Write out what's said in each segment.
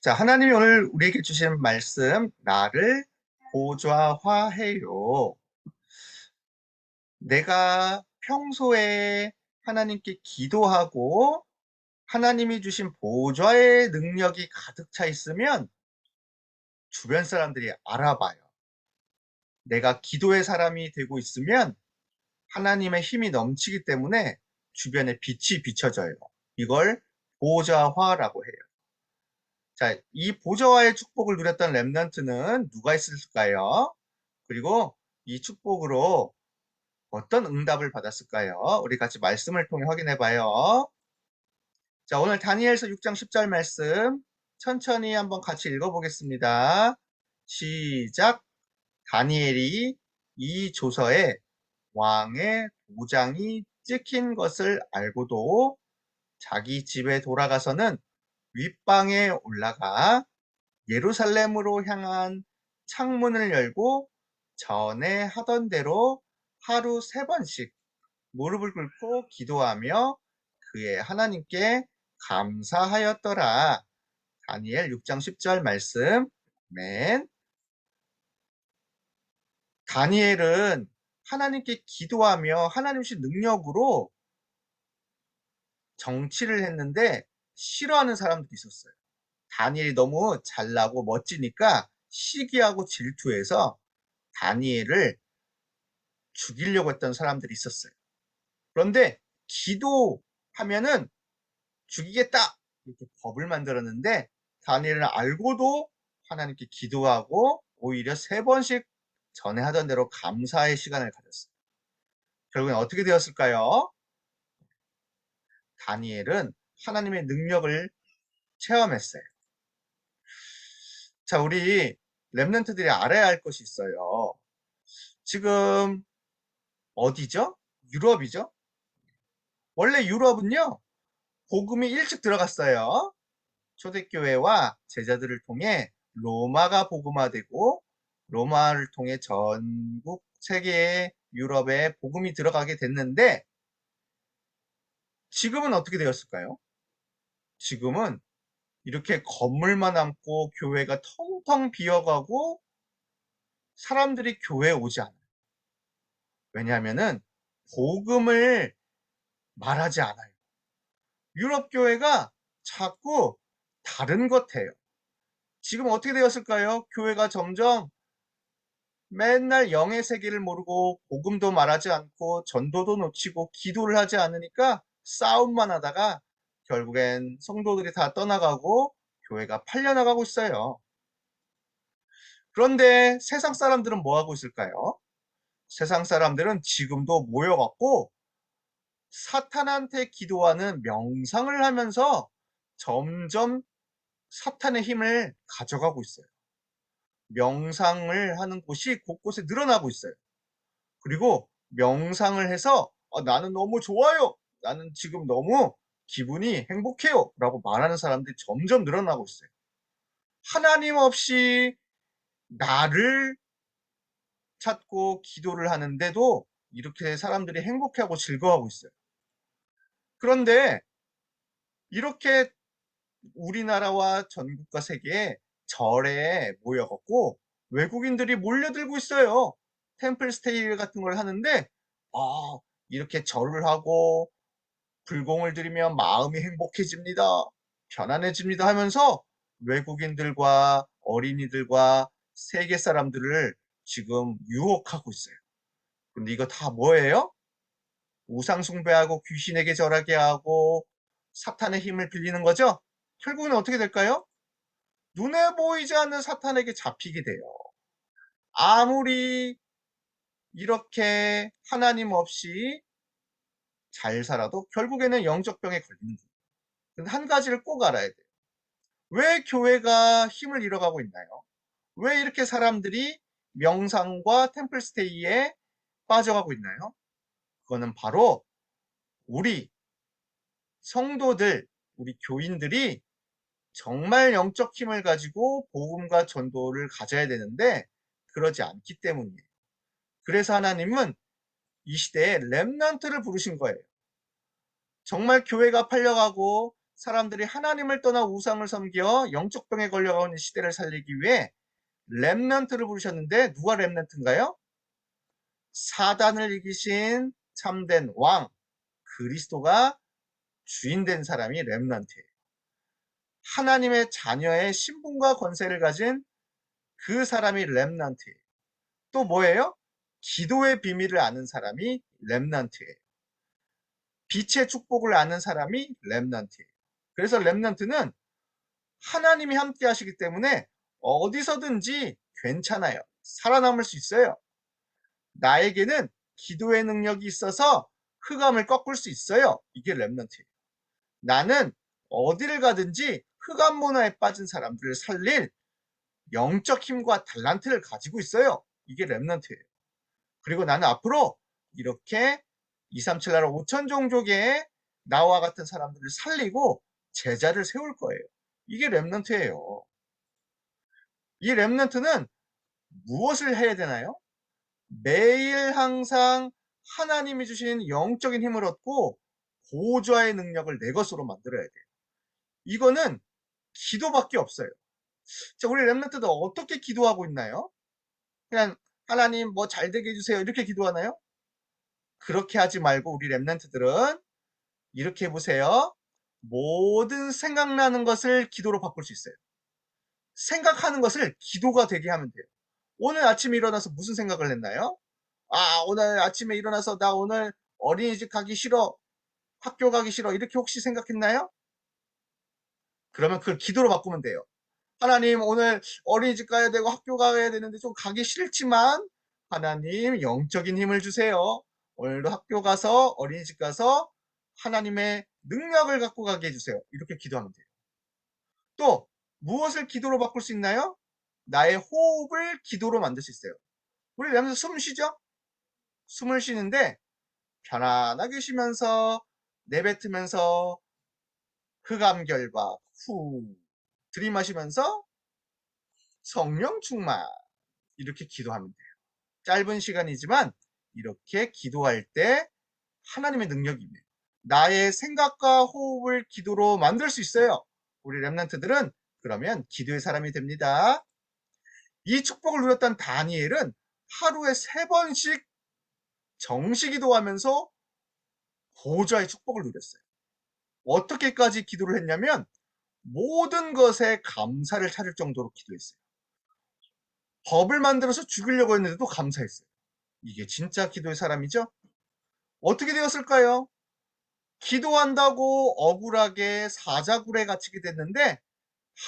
자, 하나님이 오늘 우리에게 주신 말씀, 나를 보좌화해요. 내가 평소에 하나님께 기도하고 하나님이 주신 보좌의 능력이 가득 차 있으면 주변 사람들이 알아봐요. 내가 기도의 사람이 되고 있으면 하나님의 힘이 넘치기 때문에 주변에 빛이 비춰져요. 이걸 보좌화라고 해요. 자, 이 보좌와의 축복을 누렸던 렘넌트는 누가 있을까요? 그리고 이 축복으로 어떤 응답을 받았을까요? 우리 같이 말씀을 통해 확인해 봐요. 자, 오늘 다니엘서 6장 10절 말씀 천천히 한번 같이 읽어 보겠습니다. 시작. 다니엘이 이 조서에 왕의 도장이 찍힌 것을 알고도 자기 집에 돌아가서는 윗방에 올라가 예루살렘으로 향한 창문을 열고 전에 하던 대로 하루 세 번씩 무릎을 꿇고 기도하며 그의 하나님께 감사하였더라. 다니엘 6장 10절 말씀. 맨. 다니엘은 하나님께 기도하며 하나님의 능력으로 정치를 했는데 싫어하는 사람들이 있었어요. 다니엘이 너무 잘나고 멋지니까 시기하고 질투해서 다니엘을 죽이려고 했던 사람들이 있었어요. 그런데 기도하면은 죽이겠다 이렇게 법을 만들었는데 다니엘은 알고도 하나님께 기도하고 오히려 세 번씩 전에 하던 대로 감사의 시간을 가졌어요. 결국엔 어떻게 되었을까요? 다니엘은 하나님의 능력을 체험했어요. 자, 우리 랩런트들이 알아야 할 것이 있어요. 지금 어디죠? 유럽이죠? 원래 유럽은요, 복음이 일찍 들어갔어요. 초대교회와 제자들을 통해 로마가 복음화되고 로마를 통해 전국 세계 유럽에 복음이 들어가게 됐는데 지금은 어떻게 되었을까요? 지금은 이렇게 건물만 남고 교회가 텅텅 비어가고 사람들이 교회에 오지 않아요. 왜냐하면은 복음을 말하지 않아요. 유럽 교회가 자꾸 다른 것 해요. 지금 어떻게 되었을까요? 교회가 점점 맨날 영의 세계를 모르고 복음도 말하지 않고 전도도 놓치고 기도를 하지 않으니까 싸움만 하다가 결국엔 성도들이 다 떠나가고 교회가 팔려나가고 있어요. 그런데 세상 사람들은 뭐 하고 있을까요? 세상 사람들은 지금도 모여갖고 사탄한테 기도하는 명상을 하면서 점점 사탄의 힘을 가져가고 있어요. 명상을 하는 곳이 곳곳에 늘어나고 있어요. 그리고 명상을 해서 아, 나는 너무 좋아요. 나는 지금 너무 기분이 행복해요. 라고 말하는 사람들이 점점 늘어나고 있어요. 하나님 없이 나를 찾고 기도를 하는데도 이렇게 사람들이 행복해하고 즐거워하고 있어요. 그런데 이렇게 우리나라와 전국과 세계에 절에 모여갖고 외국인들이 몰려들고 있어요. 템플 스테이 같은 걸 하는데 아 이렇게 절을 하고 불공을 들이면 마음이 행복해집니다. 편안해집니다 하면서 외국인들과 어린이들과 세계 사람들을 지금 유혹하고 있어요. 근데 이거 다 뭐예요? 우상 숭배하고 귀신에게 절하게 하고 사탄의 힘을 빌리는 거죠? 결국은 어떻게 될까요? 눈에 보이지 않는 사탄에게 잡히게 돼요. 아무리 이렇게 하나님 없이 잘 살아도 결국에는 영적병에 걸리는 거예요. 근데 한 가지를 꼭 알아야 돼요. 왜 교회가 힘을 잃어가고 있나요? 왜 이렇게 사람들이 명상과 템플스테이에 빠져가고 있나요? 그거는 바로 우리 성도들, 우리 교인들이 정말 영적 힘을 가지고 복음과 전도를 가져야 되는데 그러지 않기 때문이에요. 그래서 하나님은 이 시대에 렘넌트를 부르신 거예요. 정말 교회가 팔려가고 사람들이 하나님을 떠나 우상을 섬겨 영적 병에 걸려가는 시대를 살리기 위해 렘넌트를 부르셨는데 누가 렘넌트인가요? 사단을 이기신 참된 왕 그리스도가 주인 된 사람이 렘넌트예요. 하나님의 자녀의 신분과 권세를 가진 그 사람이 렘넌트예요. 또 뭐예요? 기도의 비밀을 아는 사람이 렘넌트예요. 빛의 축복을 아는 사람이 렘넌트예요. 그래서 렘넌트는 하나님이 함께 하시기 때문에 어디서든지 괜찮아요. 살아남을 수 있어요. 나에게는 기도의 능력이 있어서 흑암을 꺾을 수 있어요. 이게 렘넌트예요. 나는 어디를 가든지 흑암 문화에 빠진 사람들을 살릴 영적 힘과 달란트를 가지고 있어요. 이게 렘넌트예요. 그리고 나는 앞으로 이렇게 237 나라 5천 종족의 나와 같은 사람들을 살리고 제자를 세울 거예요. 이게 렘넌트예요. 이 렘넌트는 무엇을 해야 되나요? 매일 항상 하나님이 주신 영적인 힘을 얻고 보좌의 능력을 내 것으로 만들어야 돼요. 이거는 기도밖에 없어요. 자, 우리 렘넌트들 어떻게 기도하고 있나요? 그냥 하나님 뭐 잘 되게 해주세요 이렇게 기도하나요? 그렇게 하지 말고 우리 렘넌트들은 이렇게 해보세요. 모든 생각나는 것을 기도로 바꿀 수 있어요. 생각하는 것을 기도가 되게 하면 돼요. 오늘 아침에 일어나서 무슨 생각을 했나요? 아, 오늘 아침에 일어나서 나 오늘 어린이집 가기 싫어. 학교 가기 싫어. 이렇게 혹시 생각했나요? 그러면 그걸 기도로 바꾸면 돼요. 하나님, 오늘 어린이집 가야 되고 학교 가야 되는데 좀 가기 싫지만 하나님 영적인 힘을 주세요. 오늘도 학교 가서 어린이집 가서 하나님의 능력을 갖고 가게 해주세요. 이렇게 기도하면 돼요. 또 무엇을 기도로 바꿀 수 있나요? 나의 호흡을 기도로 만들 수 있어요. 우리 여기서 숨 쉬죠? 숨을 쉬는데 편안하게 쉬면서 내뱉으면서 흑암 결박 후 들이마시면서 성령 충만 이렇게 기도하면 돼요. 짧은 시간이지만 이렇게 기도할 때 하나님의 능력입니다. 나의 생각과 호흡을 기도로 만들 수 있어요. 우리 랩런트들은 그러면 기도의 사람이 됩니다. 이 축복을 누렸던 다니엘은 하루에 세 번씩 정시 기도하면서 보좌의 축복을 누렸어요. 어떻게까지 기도를 했냐면 모든 것에 감사를 찾을 정도로 기도했어요. 법을 만들어서 죽이려고 했는데도 감사했어요. 이게 진짜 기도의 사람이죠? 어떻게 되었을까요? 기도한다고 억울하게 사자굴에 갇히게 됐는데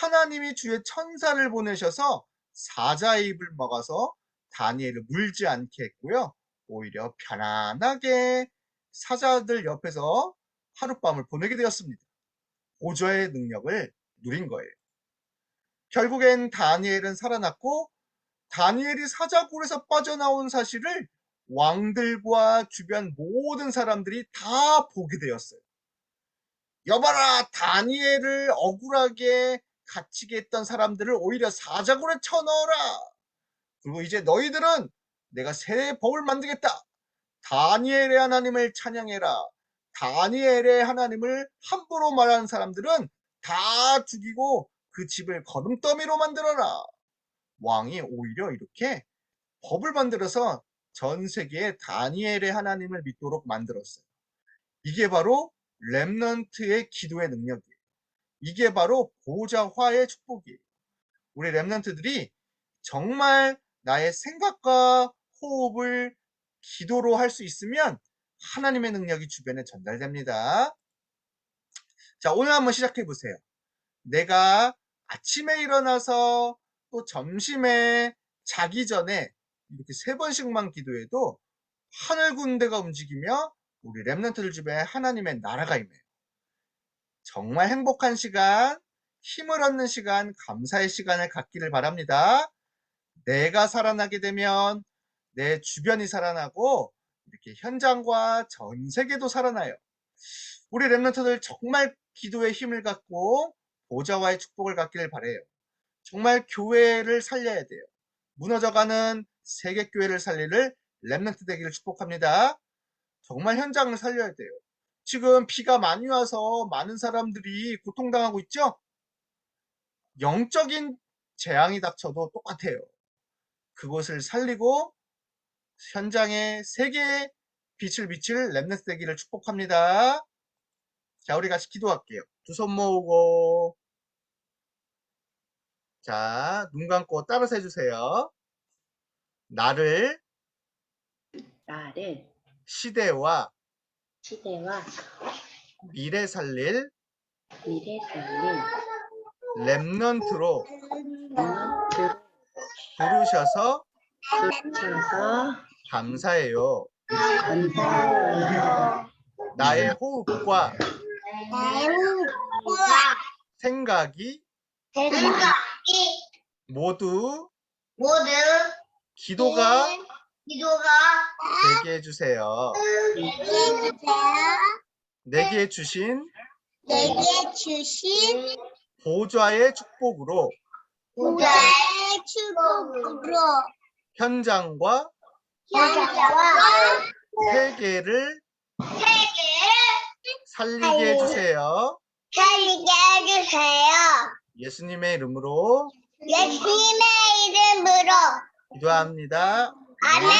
하나님이 주의 천사를 보내셔서 사자의 입을 먹어서 다니엘을 물지 않게 했고요. 오히려 편안하게 사자들 옆에서 하룻밤을 보내게 되었습니다. 보좌의 능력을 누린 거예요. 결국엔 다니엘은 살아났고 다니엘이 사자굴에서 빠져나온 사실을 왕들과 주변 모든 사람들이 다 보게 되었어요. 여봐라 다니엘을 억울하게 갇히게 했던 사람들을 오히려 사자굴에 쳐넣어라. 그리고 이제 너희들은 내가 새 법을 만들겠다. 다니엘의 하나님을 찬양해라. 다니엘의 하나님을 함부로 말하는 사람들은 다 죽이고 그 집을 거름더미로 만들어라. 왕이 오히려 이렇게 법을 만들어서 전 세계에 다니엘의 하나님을 믿도록 만들었어요. 이게 바로 렘넌트의 기도의 능력이에요. 이게 바로 보좌화의 축복이에요. 우리 렘넌트들이 정말 나의 생각과 호흡을 기도로 할 수 있으면 하나님의 능력이 주변에 전달됩니다. 자, 오늘 한번 시작해 보세요. 내가 아침에 일어나서 또 점심에 자기 전에 이렇게 세 번씩만 기도해도 하늘 군대가 움직이며 우리 랩런트들 주변에 하나님의 나라가 임해요. 정말 행복한 시간, 힘을 얻는 시간, 감사의 시간을 갖기를 바랍니다. 내가 살아나게 되면 내 주변이 살아나고 이렇게 현장과 전 세계도 살아나요. 우리 랩런트들 정말 기도의 힘을 갖고 보좌와의 축복을 갖기를 바래요. 정말 교회를 살려야 돼요. 무너져가는 세계 교회를 살리를 랩런트 되기를 축복합니다. 정말 현장을 살려야 돼요. 지금 비가 많이 와서 많은 사람들이 고통당하고 있죠? 영적인 재앙이 닥쳐도 똑같아요. 그곳을 살리고 현장에 세계의 빛을 비칠 렘네스 되기를 축복합니다. 자, 우리 같이 기도할게요. 두 손 모으고. 자, 눈 감고 따라서 해주세요. 나를 나를 시대와 시대와 미래 살릴 미래 살릴 렘넌트 부르셔서 붙여서 감사해요. 감사해요. 나의 호흡과 나의 호흡과 생각이 생각이 모두 모두 기도가 기도가 되게 해주세요. 해주세요. 내게 주신 내게 주신 보좌의 축복으로 부자의 축복으로 현장과 현장과 세계를 세계를 살리게 해주세요. 살리게 해주세요. 예수님의 이름으로 예수님의 이름으로 기도합니다. 아멘.